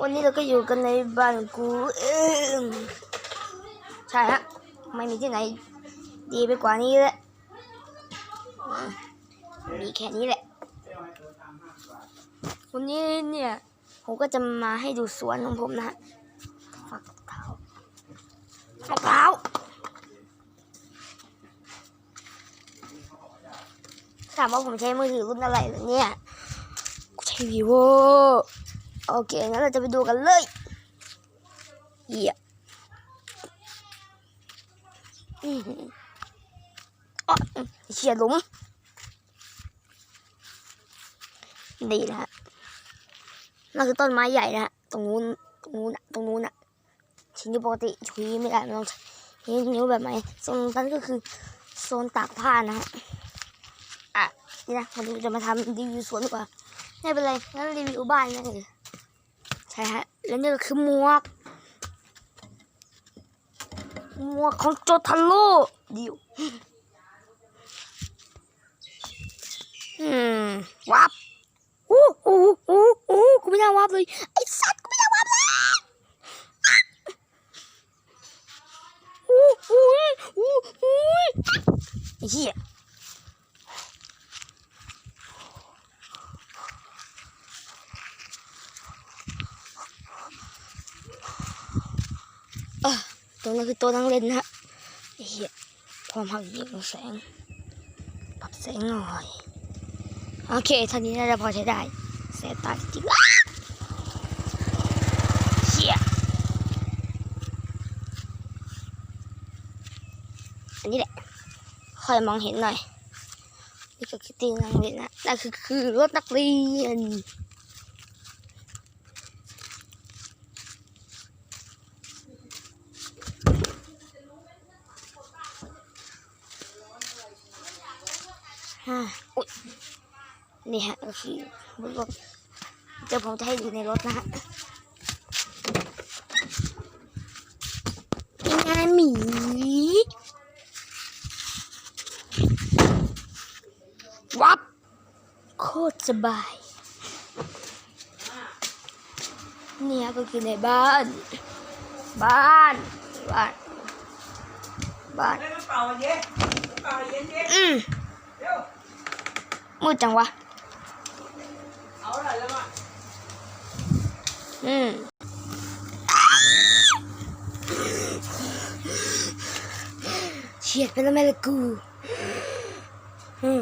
วันนี้เราก็อยู่กันในบ้านกูเอมใช่ฮะ ไม่มีที่ไหน ดีไปกว่านี้แล้วมมีแค่นี้แหละ วันนี้เนี่ย ผมก็จะมาให้ดูสวนของผมนะฮะฝักมะพร้าวมะพร้าว ถามว่าผมใช้มือถือรุ่นอะไรเหรอเนี่ยกูใช้ vivo โอเค งั้นเราจะไปดูกันเลยเหี้ยอือหืออ๋อเฉียดหลุมดีนะฮะนั่นคือต้นไม้ใหญ่นะฮะ ตรงนู้น ตรงนู้นน่ะตรงนู้นน่ะชิ้นนิ้วปกติชี้ไม่ได้มันต้องชี้นิ้วแบบไหนโซนนั้นก็คือโซนตากผ้านะฮะ อะนี่นะวันนี้จะมาทำรีวิวสวนดีกว่าไม่เป็นไรงั้นรีวิวบ้านนั่นเองใช่ฮะแล้วนี่ก็คือหมวกหมวกของโจทาโร่ดิวอืมวับอู้อู้อู้อู้กูไม่น่าวับเลยไอ้สัตว์กูไม่น่าวับเลยอู้อู้อู้อู้ไอ้เหี้ย ตัวนั้นคือตัวนั่งเล่นนะฮะเหี้ยความหักเหของแสง ปรับแสงหน่อย โอเคท่านี้น่าจะพอใช้ได้แสบตาจริงเฮียอันนี้แหละคอยมองเห็นหน่อยนี่ก็คือตีนักเรียนนะนั่นคือคือรถนักเรียน ฮ่าอุ๊ยนี่ฮะก็คือบนรถเดี๋ยวผมจะให้ดูในรถนะฮะเป็นไงหมีวับโคตรสบายเนี่ยก็คือในบ้าน บ้าน บ้านบ้านเล่นน้ำเปล่าเย็นน้ำเปล่าเย็นเย็นอืมเร็ว มืดจังวะ อืมเฉียดไปแล้วแม่ละกู อืม